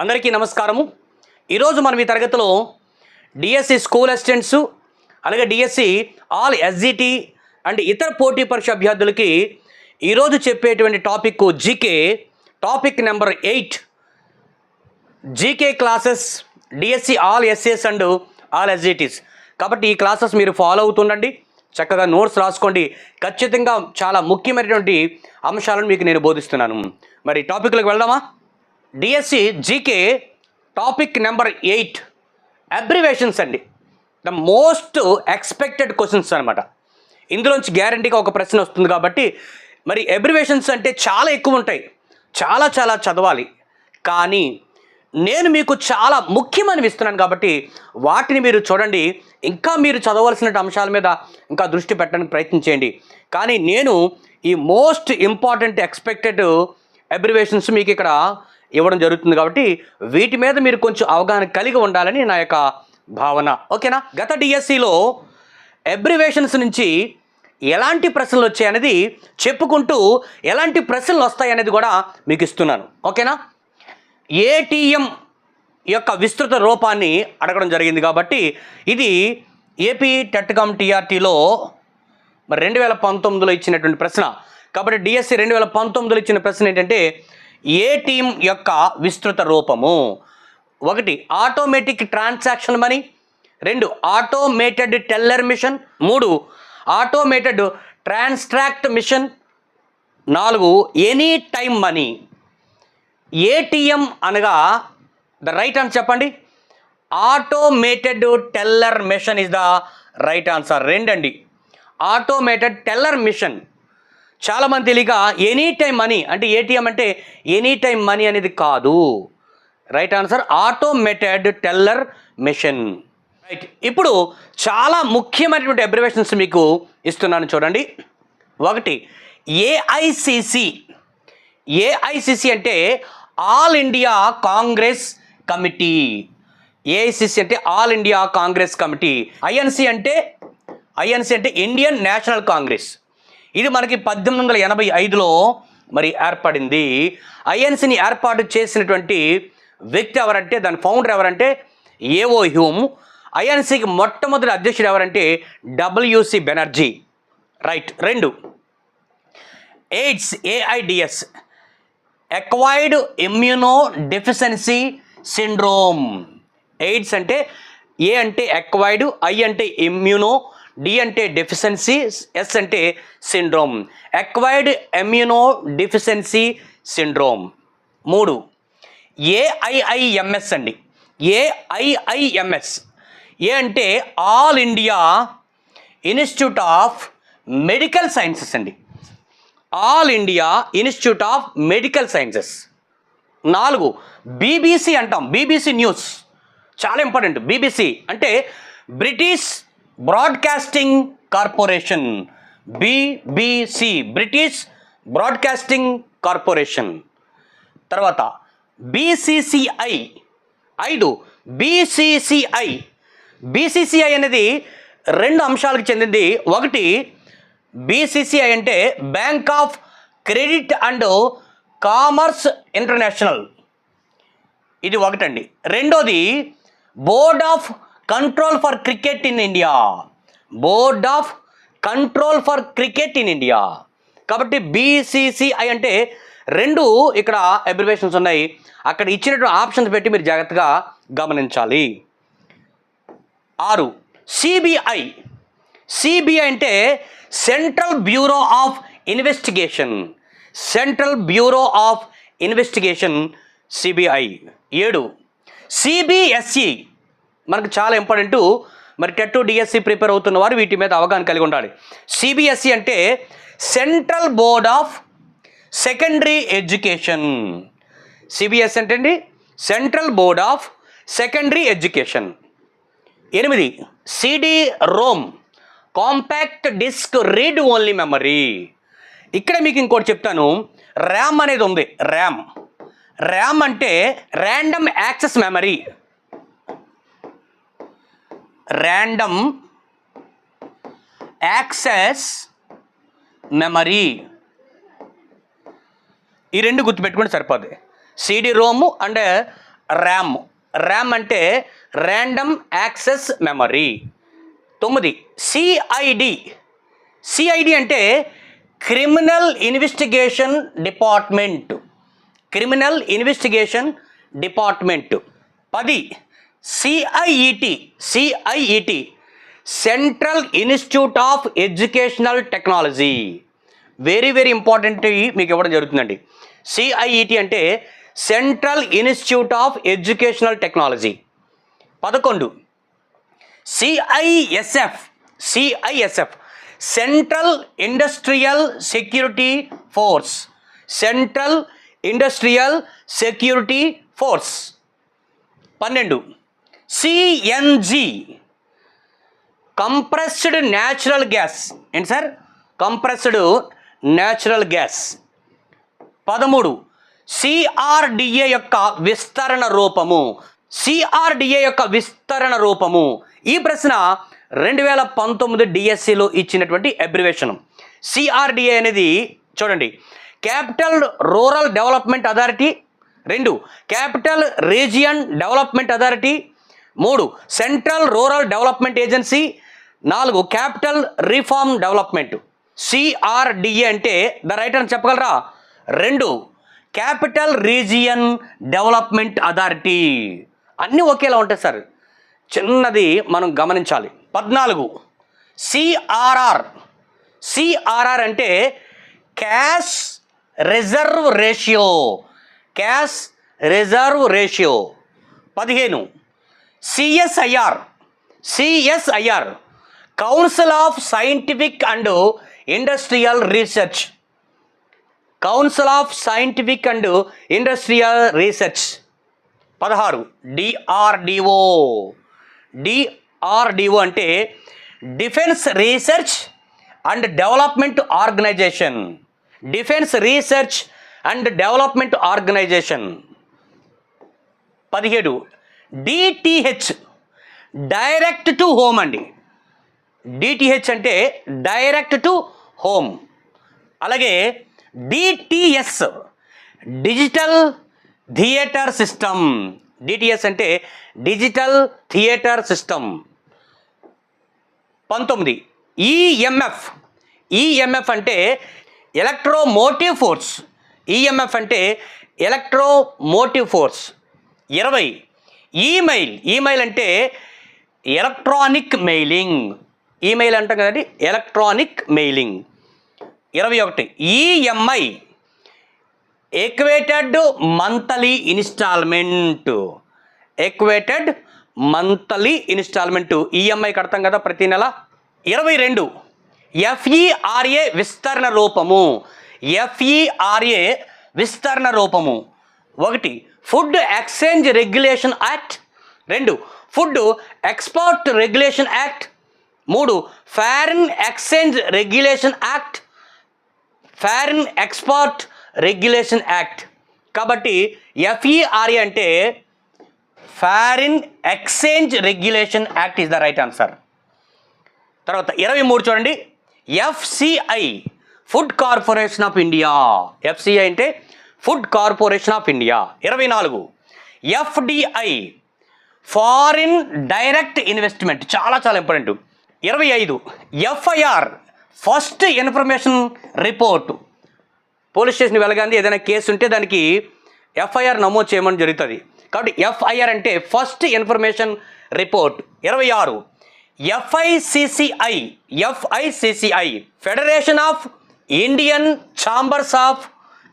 అందరికీ నమస్కారము. ఈరోజు మనం ఈ తరగతిలో డిఎస్సి స్కూల్ అసిస్టెంట్స్ అలాగే డిఎస్సి ఆల్ ఎస్జిటి అండ్ ఇతర పోటీ పరీక్ష అభ్యర్థులకి ఈరోజు చెప్పేటువంటి topic GK topic number eight. GK classes DSC all SS and all SGTs. కాబట్టి ఈ క్లాసెస్ మీరు ఫాలో అవుతుండండి. చక్కగా నోట్స్ రాసుకోండి. ఖచ్చితంగా చాలా ముఖ్యమైనటువంటి అంశాలను మీకు నేను బోధిస్తున్నాను. మరి టాపిక్లకు వెళ్దామా? DSC GK topic number eight. Abbreviations అండి. ద మోస్ట్ ఎక్స్పెక్టెడ్ క్వశ్చన్స్ అనమాట ఇందులోంచి గ్యారంటీగా ఒక ప్రశ్న వస్తుంది కాబట్టి మరి అబ్రివేషన్స్ అంటే చాలా ఎక్కువ ఉంటాయి. చాలా చాలా చదవాలి. కానీ నేను మీకు చాలా ముఖ్యమని ఇస్తున్నాను కాబట్టి వాటిని మీరు చూడండి. ఇంకా మీరు చదవలసిన అంశాల మీద ఇంకా దృష్టి పెట్టడానికి ప్రయత్నం చేయండి. కానీ నేను ఈ మోస్ట్ ఇంపార్టెంట్ ఎక్స్పెక్టెడ్ అబ్రివేషన్స్ మీకు ఇక్కడ ఇవ్వడం జరుగుతుంది కాబట్టి వీటి మీద మీరు కొంచెం అవగాహన కలిగి ఉండాలని నా యొక్క భావన. ఓకేనా? గత డిఎస్సిలో అబ్రివేషన్స్ నుంచి ఎలాంటి ప్రశ్నలు వచ్చాయనేది చెప్పుకుంటూ ఎలాంటి ప్రశ్నలు వస్తాయనేది కూడా మీకు ఇస్తున్నాను. ఓకేనా? ఏటీఎం యొక్క విస్తృత రూపాన్ని అడగడం జరిగింది కాబట్టి ఇది ఏపీ టెట్కామ్ టీఆర్టీలో మరి రెండు వేల పంతొమ్మిదిలో ఇచ్చినటువంటి ప్రశ్న. కాబట్టి డిఎస్సి రెండు వేల పంతొమ్మిదిలో ఇచ్చిన ప్రశ్న ఏంటంటే ఏ టీం యొక్క విస్తృత రూపము? ఒకటి ఆటోమేటిక్ ట్రాన్సాక్షన్ మనీ. రెండు ఆటోమేటెడ్ టెల్లర్ మిషన్. మూడు ఆటోమేటెడ్ ట్రాన్స్ట్రాక్ట్ మిషన్. నాలుగు ఎనీ టైం మనీ. ఏటీఎం అనగా ద రైట్ ఆన్సర్ చెప్పండి. Automated teller machine is the right answer. రెండండి. Automated teller machine. చాలామంది తెలియక ఎనీ టైం మనీ అంటే ఏటీఎం అంటే ఎనీ టైం మనీ అనేది కాదు. Right answer automated teller machine right ఇప్పుడు చాలా ముఖ్యమైనటువంటి అబ్రివేషన్స్ మీకు ఇస్తున్నాను చూడండి. ఒకటి ఏఐసిసి ఏఐసిసి అంటే all India Congress committee AICC అంటే all India Congress committee INC అంటే ఐఎన్సి అంటే ఇండియన్ నేషనల్ కాంగ్రెస్ ఇది మనకి పద్దెనిమిది వందల ఎనభై ఐదులో మరి ఏర్పడింది. ఐఎన్సిని ఏర్పాటు చేసినటువంటి వ్యక్తి ఎవరంటే దాని ఫౌండర్ ఎవరంటే ఏఓ హ్యూమ్. ఐఎన్సికి మొట్టమొదటి అధ్యక్షుడు ఎవరంటే డబ్ల్యూసి బెనర్జీ. రైట్ రెండు. AIDS AIDS acquired immuno deficiency syndrome. AIDS అంటే ఏ అంటే ఎక్వైర్డ్ ఐ అంటే ఇమ్యూనో డి అంటే డెఫిషియన్సీ ఎస్ అంటే syndrome acquired immuno deficiency syndrome మూడు ఏఐఐఎంఎస్ అండి. ఏఐఐఎంఎస్ ఏ అంటే all India institute of medical sciences అండి. All India institute of medical sciences నాలుగు. బీబీసీ అంటాం. బీబీసీ న్యూస్ చాలా ఇంపార్టెంట్ బీబీసీ అంటే British broadcasting corporation BBC British broadcasting corporation తర్వాత BCCI ఐదు బీసీసీఐ బీసీసీఐ అనేది రెండు అంశాలకు చెందింది. ఒకటి బీసీసీఐ అంటే bank of credit and commerce international ఇది ఒకటండి. రెండోది board of control for cricket in India board of control for cricket in India కాబట్టి బీసీసీఐ అంటే రెండు ఇక్కడ అబ్రివేషన్స్ ఉన్నాయి. అక్కడ ఇచ్చినటువంటి ఆప్షన్స్ పెట్టి మీరు జాగ్రత్తగా గమనించాలి. ఆరు. సిబిఐ సిబిఐ అంటే central bureau of investigation central bureau of investigation CBI ఏడు. సిబిఎస్ఈ మనకు చాలా ఇంపార్టెంట్ మరి టెట్ డిఎస్సి ప్రిపేర్ అవుతున్న వారు వీటి మీద అవగాహన కలిగి ఉండాలి. సిబిఎస్ఈ అంటే central board of secondary education CBS అంటే అండి central board of secondary education ఎనిమిది CD ROM compact disc read only memory ఇక్కడ మీకు ఇంకోటి చెప్తాను. ర్యామ్ అనేది ఉంది. ర్యామ్ ర్యామ్ అంటే random access memory random access memory ఈ రెండు గుర్తుపెట్టుకుంటే సరిపోద్ది. CD ROM and RAM RAM అంటే ర్యాండమ్ యాక్సెస్ మెమరీ తొమ్మిది సిఐడి సిఐడి అంటే criminal investigation department criminal investigation department పది CIET CIET central institute of educational technology very very important మీకు ఇవ్వడం జరుగుతుందండి. సిఐఈటి అంటే central institute of educational technology పదకొండు. CISF CISF central industrial security force central industrial security force పన్నెండు. CNG compressed natural gas ఏంటి sir? Compressed natural gas పదమూడు. CRDA యొక్క విస్తరణ రూపము. సిఆర్డిఏ యొక్క విస్తరణ రూపము. ఈ ప్రశ్న రెండు వేల పంతొమ్మిది డిఎస్సిలో ఇచ్చినటువంటి అబ్రివేషన్ సిఆర్డిఏ అనేది చూడండి. క్యాపిటల్ రూరల్ డెవలప్మెంట్ అథారిటీ రెండు. క్యాపిటల్ రీజియన్ డెవలప్మెంట్ అథారిటీ మూడు సెంట్రల్ రూరల్ డెవలప్మెంట్ ఏజెన్సీ నాలుగు క్యాపిటల్ రిఫార్మ్ డెవలప్మెంట్ సిఆర్డిఏ అంటే ద రైట్ అని చెప్పగలరా? రెండు క్యాపిటల్ రీజియన్ డెవలప్మెంట్ అథారిటీ అన్నీ ఒకేలా ఉంటాయి సార్. చిన్నది మనం గమనించాలి. పద్నాలుగు సిఆర్ఆర్ సిఆర్ఆర్ అంటే cash reserve ratio cash reserve ratio పదిహేను CSIR CSIR council of scientific and industrial research council of scientific and industrial research పదహారు డిఆర్డిఓ డిఆర్డిఓ అంటే defence research and development organisation defence research and development organisation పదిహేడు DTH direct to home అండి. DTH అంటే direct to home. అలాగే DTS digital theatre system. DTS అంటే digital theatre system. పంతొమ్మిది EMF. EMF అంటే electromotive force. EMF అంటే electromotive force. ఇరవై email. Email అంటే ఎలక్ట్రానిక్ మెయిలింగ్. ఈమెయిల్ అంటాం కదండి ఎలక్ట్రానిక్ మెయిలింగ్. ఇరవై ఒకటి EMI equated monthly instalment. Equated monthly instalment. EMI కడతాం కదా ప్రతి నెల. ఇరవై రెండు ఎఫ్ఈఆర్ఏ విస్తరణ రూపము. ఎఫ్ఈఆర్ఏ విస్తరణ రూపము. ఒకటి ఫుడ్ ఎక్స్చేంజ్ రెగ్యులేషన్ యాక్ట్. రెండు ఫుడ్ ఎక్స్పోర్ట్ రెగ్యులేషన్ యాక్ట్. మూడు foreign exchange regulation act. Foreign export regulation act. కాబట్టి ఎఫ్ఈఆర్ఏ అంటే foreign exchange regulation act is the right answer. తర్వాత ఇరవై మూడు చూడండి. FCI food corporation of India. FCI అంటే food corporation of India. ఇరవై నాలుగు. FDI foreign direct investment. చాలా చాలా ఇంపార్టెంట్. ఇరవై ఐదు. FIR first information report. Police station వెళ్ళగానే ఏదైనా కేసు ఉంటే దానికి ఎఫ్ఐఆర్ నమోదు చేయమని జరుగుతుంది. కాబట్టి ఎఫ్ఐఆర్ అంటే ఫస్ట్ ఇన్ఫర్మేషన్ రిపోర్ట్. ఇరవై ఆరు. FICCI FICCI federation of Indian chambers of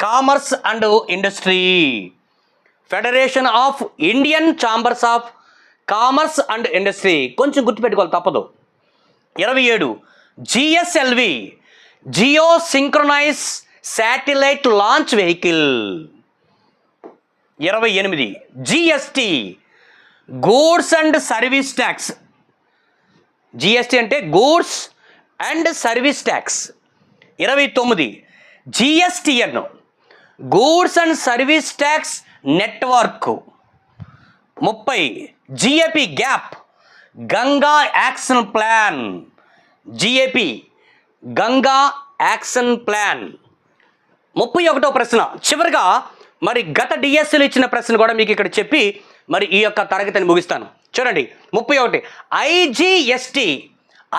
commerce and industry. Federation of Indian chambers of commerce and industry. కొంచెం గుర్తుపెట్టుకోవాలి తప్పదు. ఇరవై ఏడు GSLV geo synchronize satellite launch vehicle. ఇరవై ఎనిమిది GST goods and service tax. GST అంటే గూడ్స్ అండ్ సర్వీస్ ట్యాక్స్. ఇరవై తొమ్మిది GSTN. Goods and service tax network. ముప్పై GAP gap Ganga action plan. GAP Ganga action plan. ముప్పై ఒకటో ప్రశ్న. చివరిగా మరి గత డిఎస్సీలు ఇచ్చిన ప్రశ్న కూడా మీకు ఇక్కడ చెప్పి మరి ఈ యొక్క తరగతిని ముగిస్తాను. చూడండి ముప్పై ఒకటి. ఐజీఎస్టీ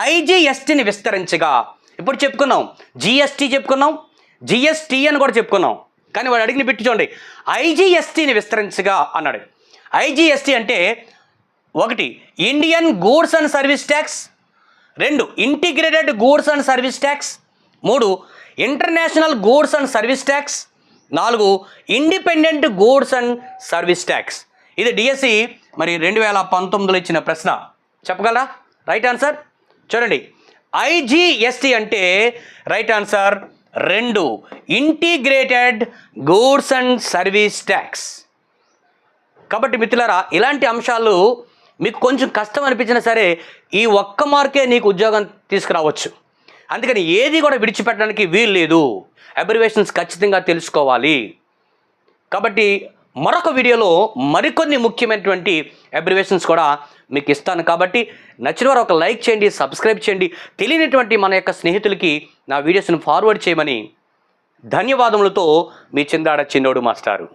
ఐజీఎస్టీని విస్తరించగా. ఇప్పుడు చెప్పుకున్నాం. జిఎస్టీ చెప్పుకున్నాం. జిఎస్టీ అని కూడా చెప్పుకున్నాం. కానీ వాడు అడిగిన పెట్టి చూడండి. ఐజీఎస్టీని విస్తరించగా అన్నాడు. ఐజీఎస్టీ అంటే ఒకటి Indian goods and service tax. రెండు integrated goods and service tax. మూడు international goods and service tax. నాలుగు independent goods and service tax. ఇది డిఎస్సి మరి రెండు వేల పంతొమ్మిదిలో ఇచ్చిన ప్రశ్న. చెప్పగలరా? Right answer? చూడండి. ఐజీఎస్టీ అంటే రైట్ ఆన్సర్ రెండు integrated goods and service tax కాబట్టి మిత్రులారా ఇలాంటి అంశాలు మీకు కొంచెం కష్టం అనిపించినా సరే ఈ ఒక్క మార్కే నీకు ఉద్యోగం తీసుకురావచ్చు. అందుకని ఏది కూడా విడిచిపెట్టడానికి వీలు లేదు. అబ్రివేషన్స్ ఖచ్చితంగా తెలుసుకోవాలి. కాబట్టి మరొక వీడియోలో మరికొన్ని ముఖ్యమైనటువంటి అబ్రివేషన్స్ కూడా మీకు ఇస్తాను. కాబట్టి నచ్చిన వారు ఒక లైక్ చేయండి సబ్స్క్రైబ్ చేయండి. తెలియనటువంటి మన యొక్క స్నేహితులకి నా వీడియోస్ని ఫార్వర్డ్ చేయమని ధన్యవాదములతో మీ చిందాడ చిన్నోడు మాస్టారు.